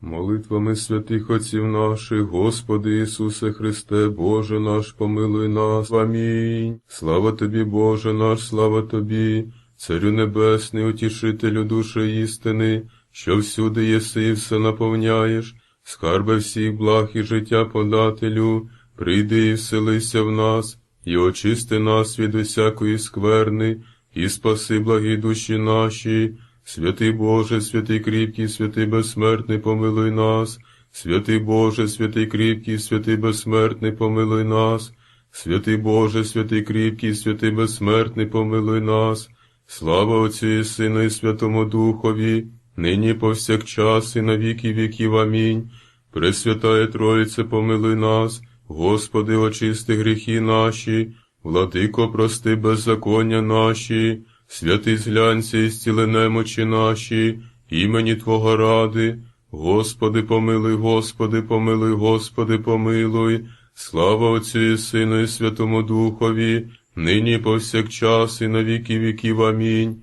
Молитвами святих отців наших, Господи Ісусе Христе, Боже наш, помилуй нас. Амінь. Слава Тобі, Боже наш, слава Тобі, Царю Небесний, утішителю душі істини, що всюди єси і все наповняєш, скарби всіх благ і життя подателю, прийди і вселися в нас, і очисти нас від усякої скверни, і спаси благі душі наші. Святий Боже, святий кріпкий, святий безсмертний, помилуй нас, святий Боже, святий кріпкий, святий безсмертний, помилуй нас, святий Боже, святий кріпкий, святий безсмертний, помилуй нас, слава Отцю і Сину і Святому Духові, нині повсякчас і на віки віків. Амінь. Пресвятає Троїце, помилуй нас, Господи, очисти гріхи наші, владико, прости беззаконня наші. Святий зглянься і зціли немочі наші, імені Твого ради, Господи, помилуй, Господи, помилуй, Господи, помилуй, слава Отцю і Сину, і Святому Духові, нині повсякчас, і на віки віків. Амінь.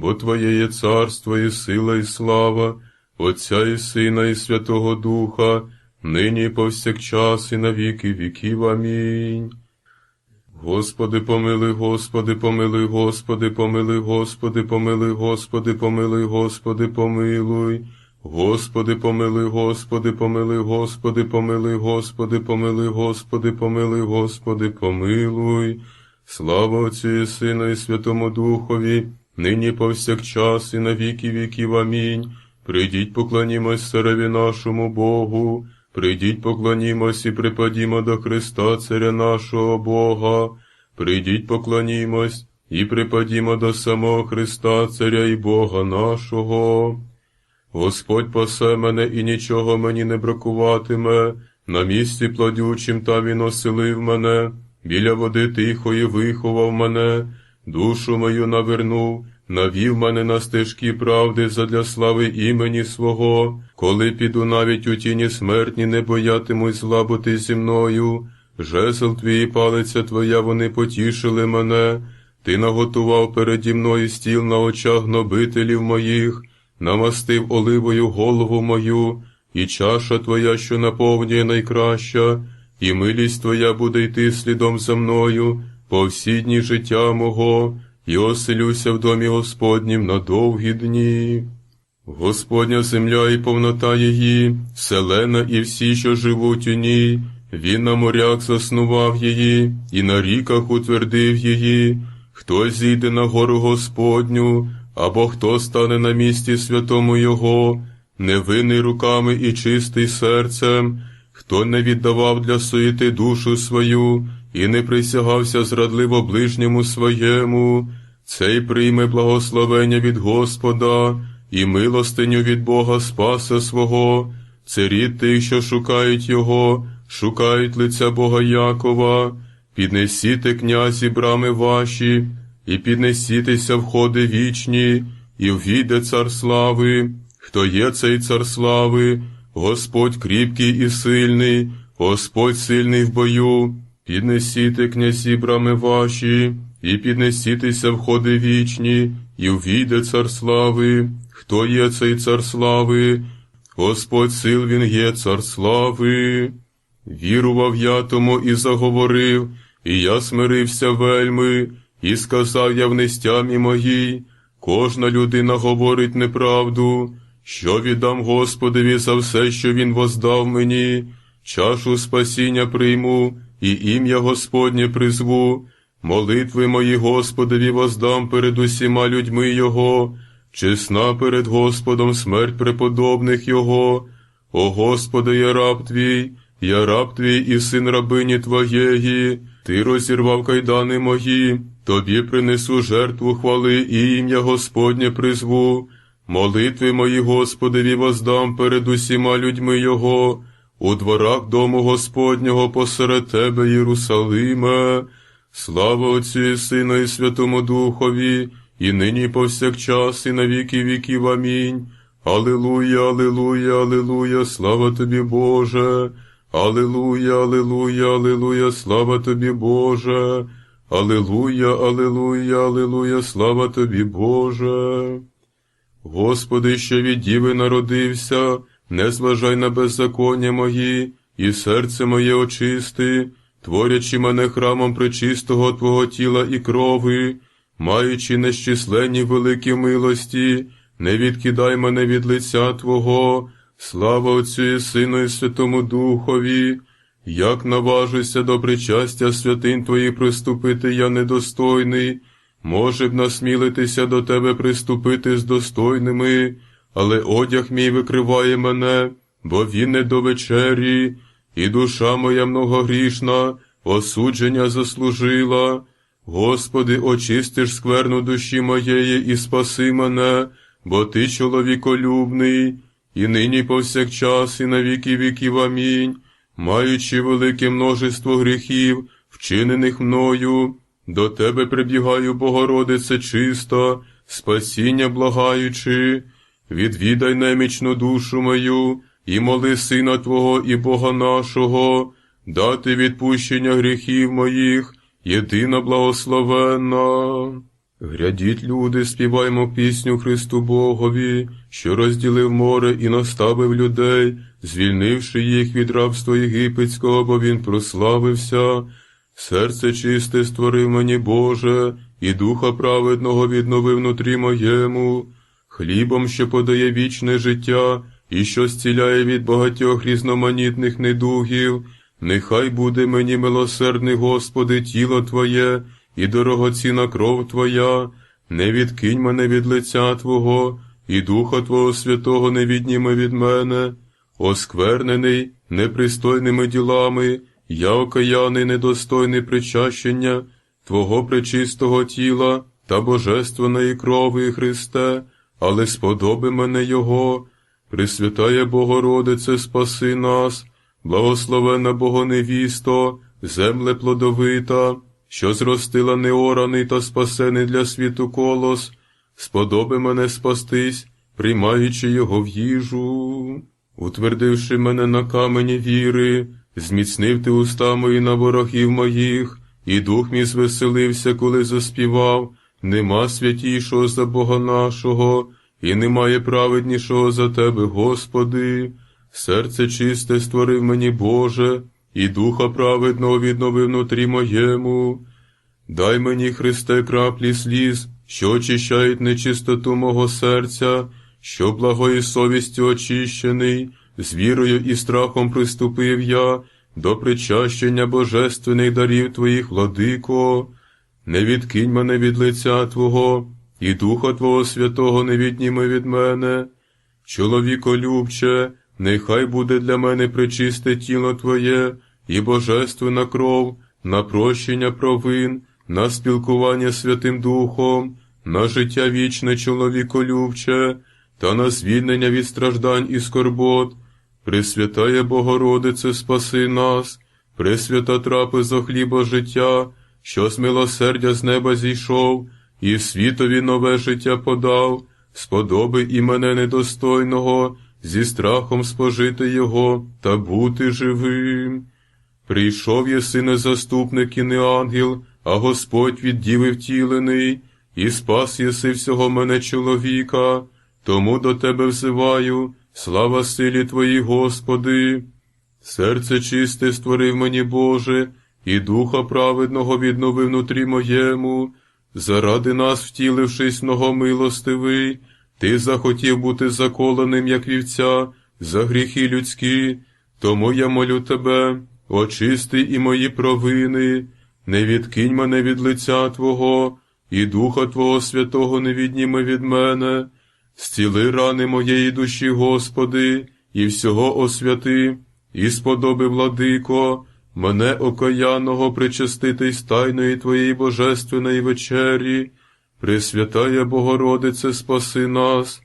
бо Твоє є царство, і сила, і слава, Отця і Сина, і Святого Духа, нині і повсякчас, і на віки віків. Амінь. Господи, помилуй, Господи, помилуй, Господи, помилуй, Господи, помилуй, Господи, помилуй, Господи, помилуй. Господи, помилуй, Господи, помилуй, Господи, помилуй, Господи, помилуй, Господи, помилуй, Господи, помилуй. Слава Отцю і Сину, і Святому Духові, нині повсякчас, і на віки віків. Амінь. Прийдіть, поклонімось цареві нашому Богу. Прийдіть, поклонімось і припадімо до Христа, Царя нашого Бога. Прийдіть, поклонімось і припадімо до самого Христа, Царя і Бога нашого. Господь посе мене і нічого мені не бракуватиме, на місці плодючим та він оселив мене, біля води тихої виховав мене, душу мою навернув, навів мене на стежки правди задля слави імені свого, коли піду навіть у тіні смертні, не боятимусь зла бути зі мною. Жезл твій і палиця твоя, вони потішили мене, ти наготував переді мною стіл на очах гнобителів моїх, намастив оливою голову мою, і чаша твоя, що наповнює найкраща, і милість твоя буде йти слідом за мною по всі дні життя мого і оселюся в домі Господнім на довгі дні. Господня земля і повнота її, селена і всі, що живуть у ній, він на морях заснував її, і на ріках утвердив її, хто зійде на гору Господню, або хто стане на місці святому Його, невинний руками і чистий серцем, хто не віддавав для суєти душу свою і не присягався зрадливо ближньому своєму, цей прийме благословення від Господа і милостиню від Бога Спаса свого, це рід тих, що шукають Його, шукають лиця Бога Якова, піднесіте князі брами ваші, і піднесітеся входи вічні, і ввійде цар слави, хто є цей цар слави, Господь кріпкий і сильний, Господь сильний в бою, піднесіте князі брами ваші, і піднесітеся входи вічні, і ввійде цар слави, хто є цей цар слави, Господь сил він є цар слави. Вірував я тому і заговорив, і я смирився вельми, і сказав я в нестямі моїй, кожна людина говорить неправду, що віддам Господові за все, що Він воздав мені, чашу спасіння прийму, і ім'я Господнє призву, молитви мої Господові воздам перед усіма людьми Його, чесна перед Господом смерть преподобних Його. О Господи, я раб Твій, Я раб твій і син рабині твоєї, ти розірвав кайдани мої, тобі принесу жертву хвали і ім'я Господнє призву. Молитви мої Господеві воздам перед усіма людьми Його, у дворах дому Господнього посеред тебе, Єрусалиме. Слава Отцю і Сину і Святому Духові, і нині повсякчас, і на віки віків. Амінь. Алилуя, алилуя, алилуя, слава тобі, Боже. Алилуя, алилуя, алилуя, слава тобі, Боже. Алилуя, алилуя, алилуя, слава тобі, Боже. Господи, що від діви народився, не зважай на беззаконня мої, і серце моє очисти, творячи мене храмом пречистого Твого тіла і крови, маючи нещисленні великі милості, не відкидай мене від лиця Твого, слава Отцю і Сину і Святому Духові, як наважуся до причастя святинь Твоїх приступити я недостойний, може б насмілитися до Тебе приступити з достойними, але одяг мій викриває мене, бо він не до вечері, і душа моя многогрішна, осудження заслужила. Господи, очистиш скверну душі моєї і спаси мене, бо Ти чоловіколюбний, і нині повсякчас, і на віки віків. Амінь, маючи велике множество гріхів, вчинених мною, до Тебе прибігаю, Богородице чиста, спасіння благаючи, відвідай немічну душу мою, і моли Сина Твого і Бога нашого, дати відпущення гріхів моїх, єдина благословенна. Грядіть, люди, співаймо пісню Христу Богові, що розділив море і наставив людей, звільнивши їх від рабства єгипетського, бо він прославився. Серце чисте створив мені, Боже, і духа праведного відновив внутрі моєму, хлібом, що подає вічне життя, і що зціляє від багатьох різноманітних недугів, нехай буде мені милосердний, Господи, тіло Твоє і дорогоцінна кров Твоя, не відкинь мене від лиця Твого, і Духа Твого Святого не відніме від мене, осквернений непристойними ділами, я окаяний недостойний причащення Твого пречистого тіла та божественної крови Христе, але сподоби мене Його, Пресвятая Богородице, спаси нас, благословена Богоневісто, земле плодовита, що зростила неораний та спасений для світу колос, сподоби мене спастись, приймаючи його в їжу, утвердивши мене на камені віри, зміцнив ти уста мої на ворогів моїх, і дух мій звеселився, коли заспівав, нема святішого за Бога нашого, і немає праведнішого за тебе, Господи. Серце чисте створив мені, Боже, і духа праведного відновив внутрі моєму. Дай мені, Христе, краплі сліз, що очищають нечистоту мого серця, що благою совістю очищений, з вірою і страхом приступив я до причащення божественних дарів Твоїх, владико. Не відкинь мене від лиця Твого, і Духа Твого Святого не відніми від мене. Чоловіколюбче, нехай буде для мене причисте тіло Твоє і божественна кров, на прощення провин, на спілкування Святим Духом, на життя вічне чоловіколюбче, та на звільнення від страждань і скорбот. Пресвятає Богородице, спаси нас, пресвята трапезо хліба життя, що з милосердя з неба зійшов, і світові нове життя подав, сподоби і мене недостойного, зі страхом спожити його та бути живим. Прийшов єси не заступник і не ангел, а Господь від діви втілений, і спас єси всього мене чоловіка, тому до тебе взиваю, слава силі Твоїй, Господи. Серце чисте створив мені, Боже, і духа праведного відновив внутрі моєму, заради нас, втілившись многомилостивий, ти захотів бути заколеним, як вівця, за гріхи людські, тому я молю тебе, очисти і мої провини, не відкинь мене від лиця Твого, і Духа Твого Святого не відніми від мене, зціли рани моєї душі, Господи, і всього освяти, і сподоби, владико, мене окаяного причаститись тайної Твоєї божественної вечері, Пресвятая Богородице, спаси нас,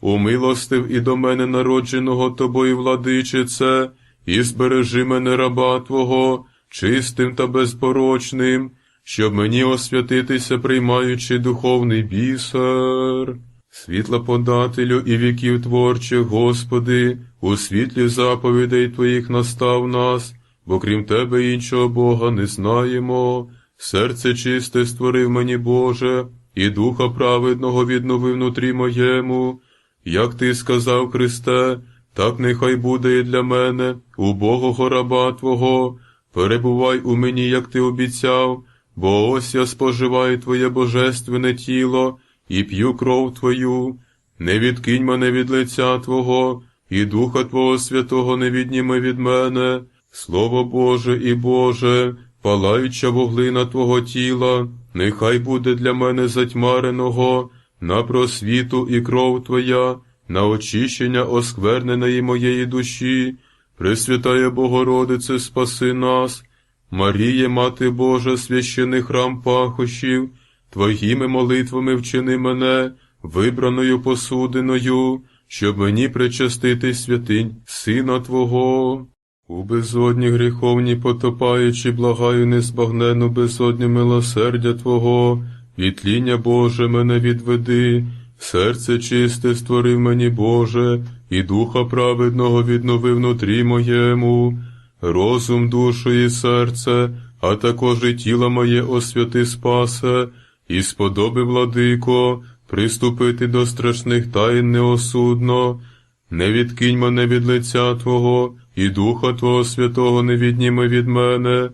умилостив і до мене народженого Тобою, владичице, і збережи мене раба Твого, чистим та безпорочним, щоб мені освятитися, приймаючи духовний бісер. Світла подателю і віків творчих, Господи, у світлі заповідей Твоїх настав нас, бо крім Тебе іншого Бога не знаємо. Серце чисте створив мені, Боже, і духа праведного віднови внутрі моєму. Як ти сказав, Христе, так нехай буде і для мене, убогого раба Твого, перебувай у мені, як ти обіцяв, бо ось я споживаю Твоє божественне тіло і п'ю кров Твою, не відкинь мене від лиця Твого, і Духа Твого Святого не відніми від мене, Слово Боже і Боже, палаюча вуглина Твого тіла, нехай буде для мене затьмареного, на просвіту і кров Твоя, на очищення оскверненої моєї душі, Пресвятая Богородице, спаси нас, Маріє, Мати Божа, священий храм пахощів, Твоїми молитвами вчини мене, вибраною посудиною, щоб мені причастити святинь Сина Твого. У безодні гріховні потопаючи, благаю незбагнену безодню милосердя Твого, вітління Боже мене відведи, серце чисте створив мені, Боже, і духа праведного віднови внутрі моєму, розум, душу і серце, а також і тіло моє освяти спасе, і сподоби, владико, приступити до страшних таїн неосудно, не відкинь мене від лиця Твого, і Духа Твого Святого не відніми від мене,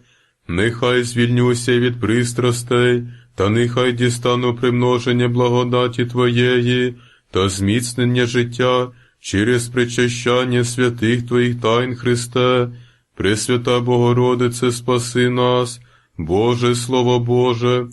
нехай звільнюся від пристрастей, та нехай дістану примноження благодаті Твоєї та зміцнення життя через причащання святих Твоїх тайн, Христе, Пресвята Богородице, спаси нас, Боже Слово Боже,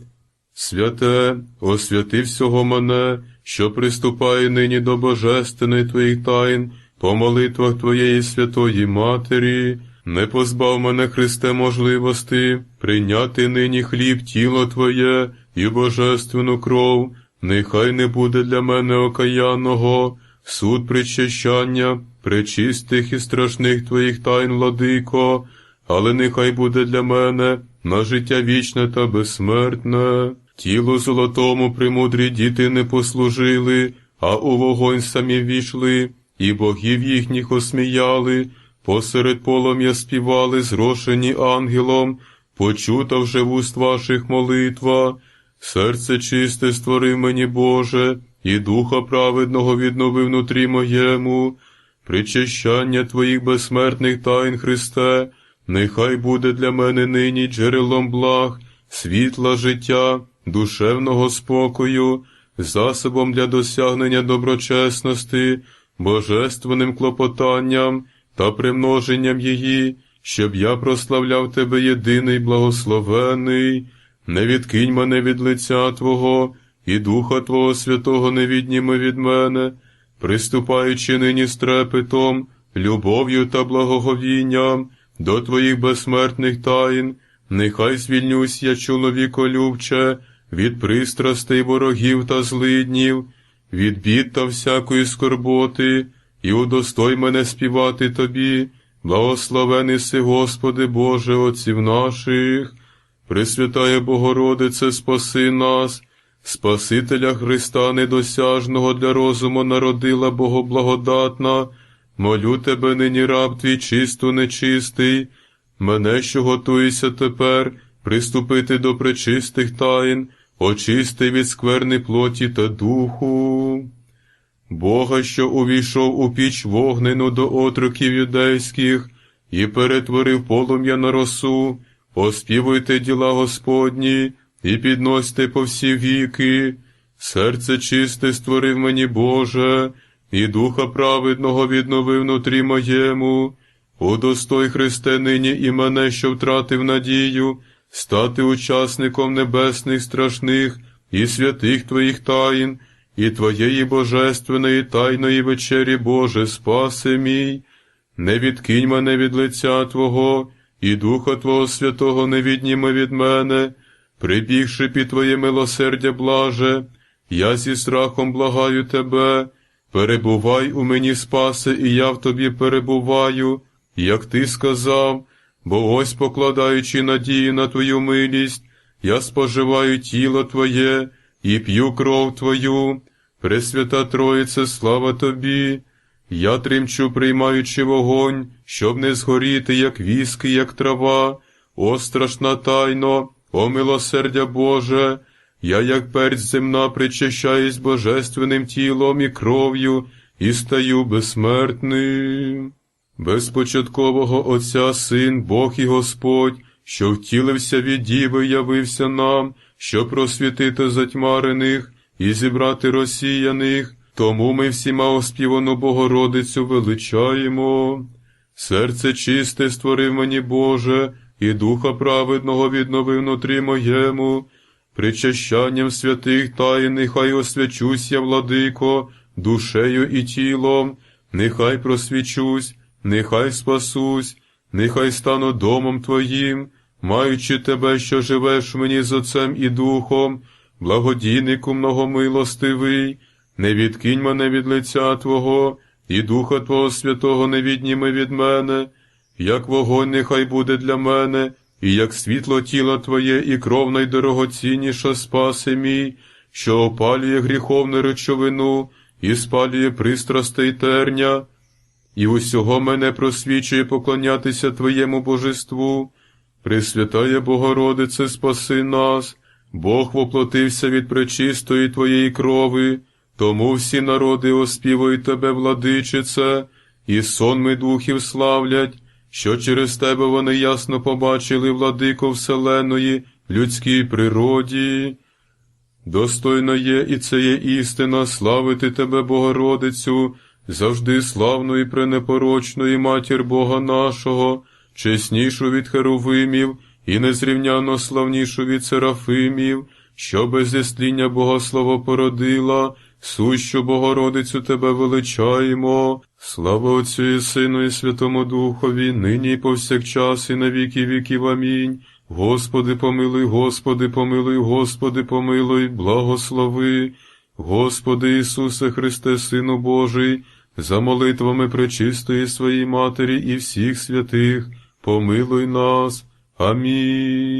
святе, освяти всього мене, що приступає нині до божественної Твоїх тайн, по молитвах Твоєї Святої Матері, не позбав мене, Христе, можливості прийняти нині хліб, тіло Твоє і божественну кров, нехай не буде для мене окаянного, суд причащання, пречистих і страшних Твоїх тайн, владико, але нехай буде для мене на життя вічне та безсмертне. Тілу золотому премудрі діти не послужили, а у вогонь самі війшли, і богів їхніх осміяли, посеред полум'я співали, зрошені ангелом, почута вже в уст ваших молитва, серце чисте створив мені, Боже, і духа праведного віднови внутрі моєму, причащання Твоїх безсмертних тайн, Христе, нехай буде для мене нині джерелом благ, світла життя, душевного спокою, засобом для досягнення доброчесності, божественним клопотанням та примноженням її, щоб я прославляв Тебе єдиний благословений, не відкинь мене від лиця Твого, і Духа Твого Святого не відніми від мене, приступаючи нині з трепетом, любов'ю та благоговінням до Твоїх безсмертних таїн, нехай звільнюсь я, чоловіколюбче, від пристрастей ворогів та злиднів, від бід та всякої скорботи, і удостой мене співати Тобі, благословений си, Господи Боже, Отців наших, Пресвятає Богородице, спаси нас, Спасителя Христа недосяжного для розуму народила Богоблагодатна, молю Тебе нині раб твій чисто нечистий, мене, що готуєшся тепер, приступити до пречистих таїн, очисти від скверни плоті та духу. Бога, що увійшов у піч вогнену до отроків юдейських і перетворив полум'я на росу, оспівуйте діла Господні і підносьте по всі віки, серце чисте створив мені, Боже, і духа праведного відновив внутрі моєму, удостой Христе нині і мене, що втратив надію, стати учасником небесних страшних і святих Твоїх таїн, і Твоєї божественної тайної вечері, Боже, спаси мій. не відкинь мене від лиця Твого, і Духа Твого Святого не відніми від мене, прибігши під Твоє милосердя блаже, я зі страхом благаю Тебе, перебувай у мені, спасе, і я в Тобі перебуваю, як Ти сказав, бо ось, покладаючи надію на Твою милість, я споживаю тіло Твоє і п'ю кров Твою, Пресвята Троїце, слава Тобі. Я тремчу, приймаючи вогонь, щоб не згоріти, як віски, як трава, о страшна тайно, о милосердя Боже, я, як перць земна, причащаюсь божественним тілом і кров'ю, і стаю безсмертним. Безпочаткового Отця Син, Бог і Господь, що втілився від діви, явився нам, щоб просвітити затьмарених і зібрати розсіяних, тому ми всіма оспівану Богородицю величаємо. Серце чисте створив мені Боже, і духа праведного відновив внутрі моєму. Причащанням святих таїн нехай освячусь я, владико, душею і тілом, нехай просвічусь, нехай спасусь, нехай стану домом Твоїм, маючи Тебе, що живеш мені з Отцем і Духом, благодійнику многомилостивий, не відкинь мене від лиця Твого, і Духа Твого Святого не відніми від мене, як вогонь нехай буде для мене, і як світло тіла Твоє, і кров найдорогоцінніша спаси мій, що опалює гріховну речовину і спалює пристрасти й терня, і усього мене просвічує поклонятися Твоєму божеству. Пресвятая Богородице, спаси нас, Бог воплотився від пречистої Твоєї крови, тому всі народи оспівують Тебе, владичице, і сонми духів славлять, що через Тебе вони ясно побачили владико Вселеної в людській природі. Достойно є і це є істина славити Тебе, Богородицю, завжди славну і пренепорочну матір Бога нашого, чеснішу від херовимів і незрівняно славнішу від серафимів, що без зісління Богослово породила, сущу Богородицю Тебе величаємо. Слава Отцю і Сину, і Святому Духові, нині і повсякчас, і на віки віків. Амінь. Господи, помилуй, Господи, помилуй, Господи, помилуй, благослови, Господи Ісусе Христе, Сину Божий, за молитвами пречистої своїй Матері і всіх святих, помилуй нас. Амінь.